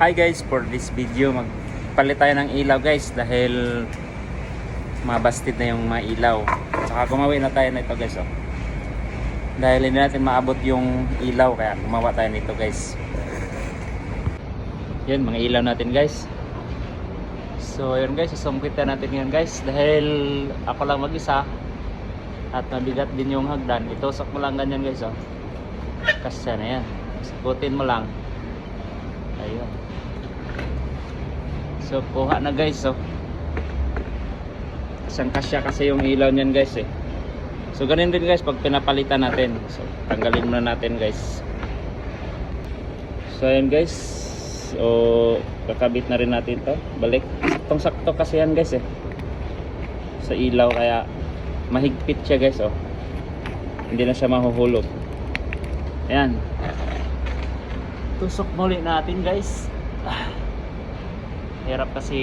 Hi guys, for this video magpalit tayo ng ilaw guys dahil mabasted na yung mga ilaw. Saka gumawa na tayo nito guys oh. Dahil hindi natin maabot yung ilaw kaya gumawa tayo nito guys. Yun, mga ilaw natin guys. So yun guys, isungkit na natin yun guys dahil ako lang mag-isa at mabigat din yung hagdan. Itusok mo lang ganyan guys oh. Kasya na yan. Sikutin mo lang. Ayun. So, kuha na guys, so. Isang kasya kasi yung ilaw niyan guys eh. So, ganun din guys pag pinapalitan natin. So, tanggalin muna natin guys. So, ayun guys. So, kakabit na rin natin to. Balik. Saktong sakto kasi yan guys eh. Sa ilaw kaya mahigpit siya guys oh. Hindi na siya mahuhulog. Ayan. Tusok muli natin guys. Ah. Hirap kasi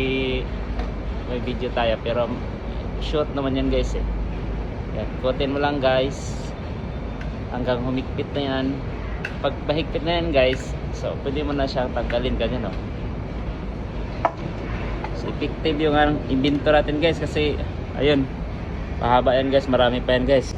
may video tayo pero short naman yan guys eh. Yan. Ikutin mo lang guys. Hanggang humigpit na yan. Pag mahigpit na yan guys, so pwede mo na siyang tanggalin ganyan oh. So effective yung ang inventor natin guys kasi ayun. Pahaba yan guys, marami pa yan guys.